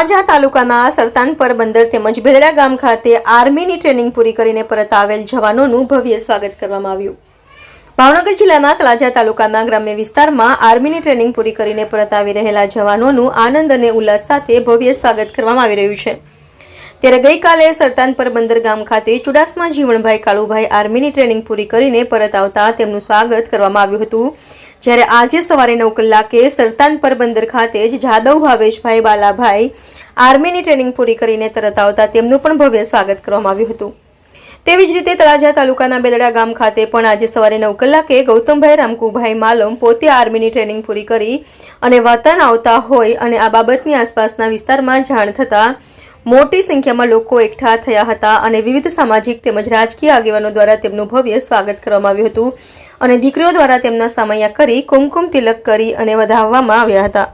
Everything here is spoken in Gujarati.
તળાજા તાલુકાના સરતાનપર બંદર તેમજ બેદડા ગામ ખાતે આર્મીની ટ્રેનિંગ પૂરી કરીને પરત આવેલ જવાનોનું ભવ્ય સ્વાગત કરવામાં આવ્યું. ભાવનગર જિલ્લાના તળાજા તાલુકાના ગ્રામ્ય વિસ્તારમાં આર્મીની ટ્રેનિંગ પૂરી કરીને પરત આવી રહેલા જવાનોનું આનંદ અને ઉલ્લાસ સાથે ભવ્ય સ્વાગત કરવામાં આવી રહ્યું છે. ત્યારે ગઈકાલે સરતાનપર બંદર ગામ ખાતે ચુડાસમા જીવણભાઈ કાળુભાઈ આર્મીની ટ્રેનિંગ પૂરી કરીને પરત આવતા તેમનું સ્વાગત કરવામાં આવ્યું હતું. જ્યારે આજે સવારે નવ કલાકે સરતાનપર બંદર ખાતે જ જાદવ ભાવેશભાઈ બાલાભાઈ આર્મીની ટ્રેનિંગ પૂરી કરીને તરત આવતા તેમનું પણ ભવ્ય સ્વાગત કરવામાં આવ્યું હતું. તેવી જ રીતે તળાજા તાલુકાના બેલડા ગામ ખાતે પણ આજે સવારે નવ કલાકે ગૌતમભાઈ રામકુભાઈ માલમ પોતે આર્મીની ટ્રેનિંગ પૂરી કરી અને વતન આવતા હોય અને આ બાબતની આસપાસના વિસ્તારમાં જાણ થતાં મોટી સંખ્યામાં લોકો એકઠા થયા હતા અને વિવિધ સામાજિક તેમજ રાજકીય આગેવાનો દ્વારા તેમનું ભવ્ય સ્વાગત કરવામાં આવ્યું હતું અને દીકરીઓ દ્વારા તેમના સામૈયા કરી કુમકુમ તિલક કરી અને વધાવવામાં આવ્યા હતા.